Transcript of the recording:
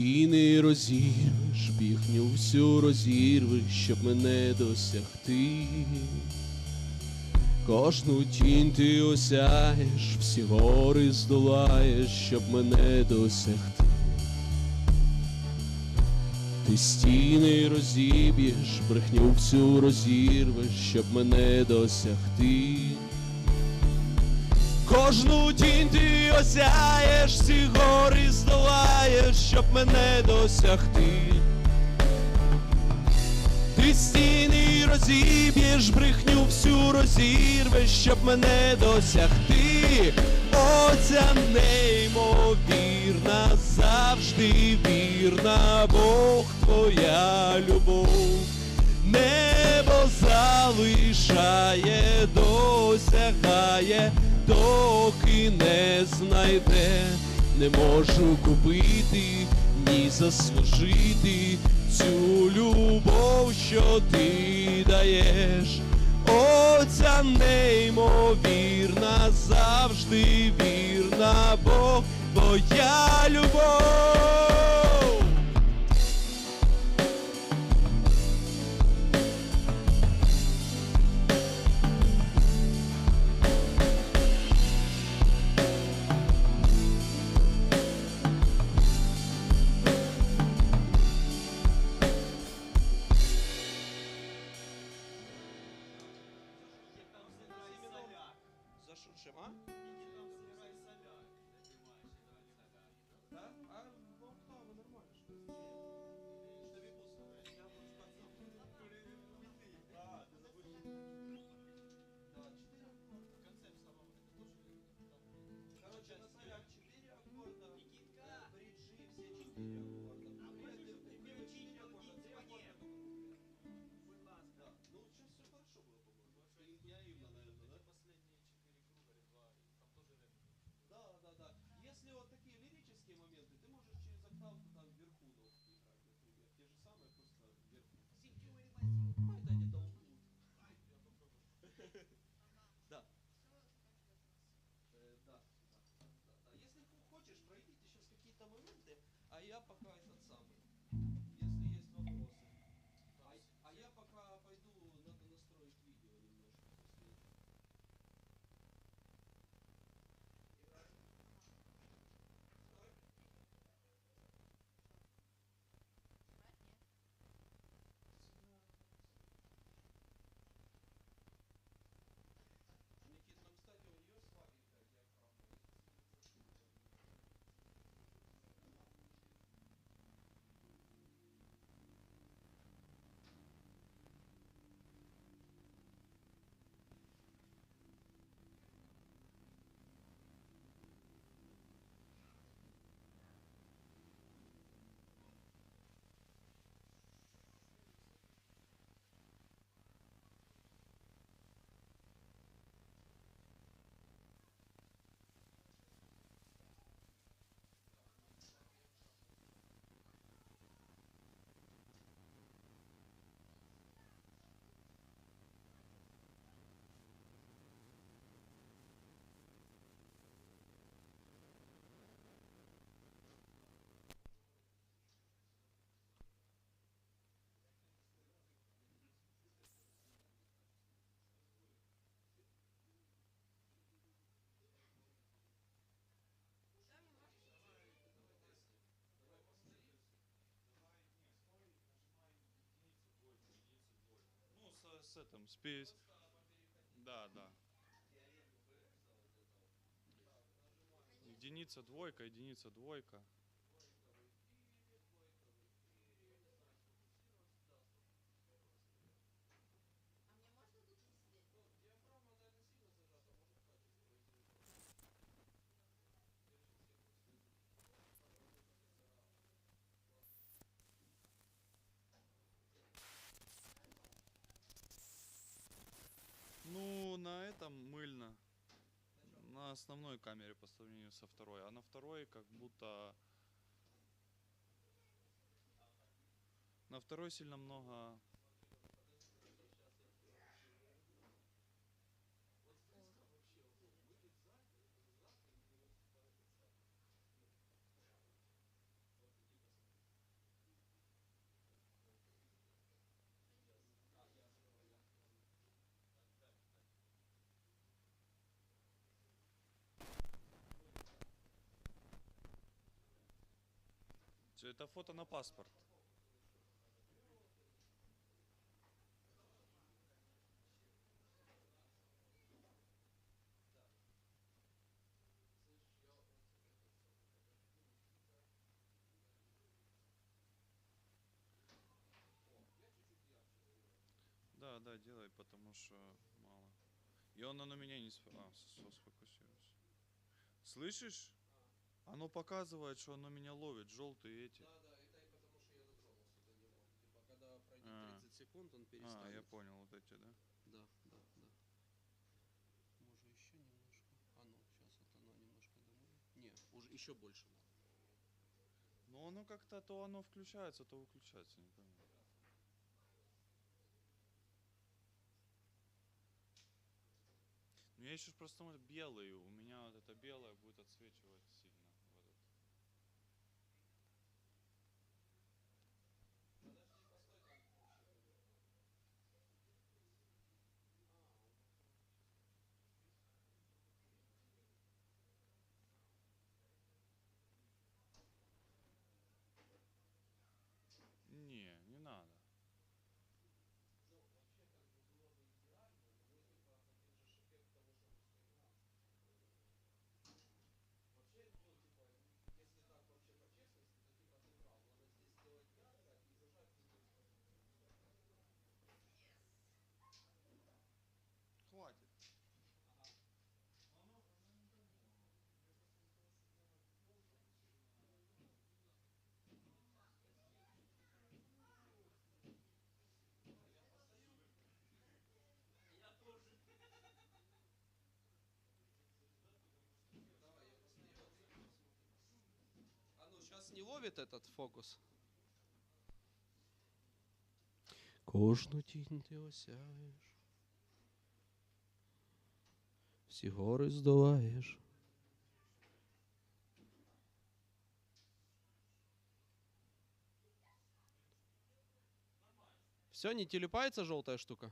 І не розірвеш, піхню всю розірвеш, щоб мене досягти. Кожну тінь ти осяєш, всі гори здолаєш, щоб мене досягти. Ти стіни розіб'єш, брехню всю розірвеш, щоб мене досягти. Кожну тінь ти осяєш, всі гори здолаєш, щоб мене досягти. Ти стіни розіб'єш, брехню всю розірвеш, щоб мене досягти. Оця неймовірна, завжди вірна, Бог твоя любов. Небо залишає, досягає, доки не знайде, не можу купити, ні заслужити цю любов, що ти даєш. Оця неймовірна, завжди вірна, Бог твоя любов. Що чим, а? Да? А, ну, октави нормально ж. Да, Да. Э, Да, да. Если хо- хочешь, пройдите сейчас какие-то моменты, а я пока этот самый. С, этим, с пи- Да, да. Единица, двойка, единица, двойка. Ну, на этом мыльно. Основной камере по сравнению со второй. А на второй как будто... На второй сильно много... Это фото на паспорт. Да, да, делай, потому что мало. И он на меня не сф- а, с- со- сфокусируется. Слышишь? Оно показывает, что оно меня ловит, желтые эти. Да, да, это и потому что я дотронулся до него. Типа, когда пройдет А. 30 секунд, он А, перестанет. я понял, вот эти, да? Да, да, да. Может еще немножко. А ну, сейчас вот оно немножко домой. Не, уже еще больше надо. Но оно как-то то оно включается, то выключается, не пойму. Ну я еще просто может, белый, у меня вот это белое будет отсвечивать сильно. Вот это. Не, не надо. Хватит А ну, сейчас не ловит этот фокус. Кожну тінь ти осяєш. Всі гори здолаєш. Все, не телепается желтая штука?